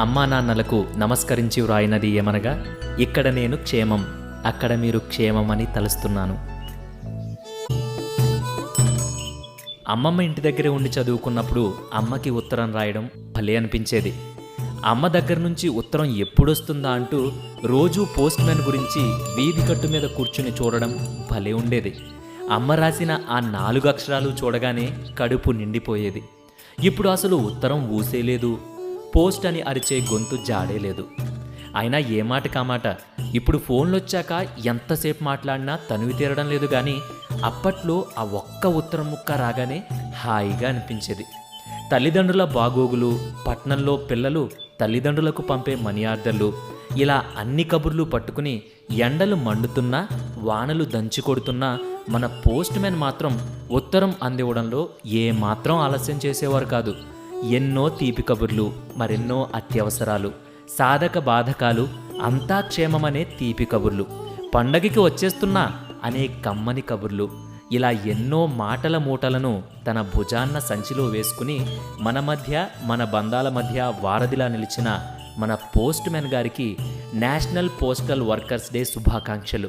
అమ్మా నాన్నలకు నమస్కరించి వ్రాయినది ఏమనగా ఇక్కడ నేను క్షేమం అక్కడ మీరు క్షేమం అని తలుస్తున్నాను. అమ్మమ్మ ఇంటి దగ్గరే ఉండి చదువుకున్నప్పుడు అమ్మకి ఉత్తరం రాయడం భలే అనిపించేది. అమ్మ దగ్గర నుంచి ఉత్తరం ఎప్పుడొస్తుందా అంటూ రోజూ పోస్ట్ మ్యాన్ గురించి వీధి కట్టు మీద కూర్చుని చూడడం భలే ఉండేది. అమ్మ రాసిన ఆ నాలుగు అక్షరాలు చూడగానే కడుపు నిండిపోయేది. ఇప్పుడు అసలు ఉత్తరం ఊసేలేదు పోస్ట్ అని అరిచే గొంతు జాడే లేదు. అయినా ఏ మాట? కామాట ఇప్పుడు ఫోన్లు వచ్చాక ఎంతసేపు మాట్లాడినా తనువి తీరడం లేదు కానీ అప్పట్లో ఆ ఒక్క ఉత్తరం ముక్క రాగానే హాయిగా అనిపించేది. తల్లిదండ్రుల బాగోగులు పట్నంలో పిల్లలు తల్లిదండ్రులకు పంపే మనీ ఆర్డర్లు ఇలా అన్ని కబుర్లు పట్టుకుని ఎండలు మండుతున్నా వానలు దంచి కొడుతున్నా మన పోస్ట్ మ్యాన్ మాత్రం ఉత్తరం అందివ్వడంలో ఏమాత్రం ఆలస్యం చేసేవారు కాదు. ఎన్నో తీపి కబుర్లు మరెన్నో అత్యవసరాలు. సాధక బాధకాలు అంతా క్షేమమనే తీపి కబుర్లు. పండగకి వచ్చేస్తున్నా అనే కమ్మని కబుర్లు. ఇలా ఎన్నో మాటల మూటలను తన భుజాన్న సంచిలో వేసుకుని మన మధ్య మన బంధాల మధ్య వారధిలా నిలిచిన మన పోస్ట్ మ్యాన్ గారికి నేషనల్ పోస్టల్ వర్కర్స్ డే శుభాకాంక్షలు.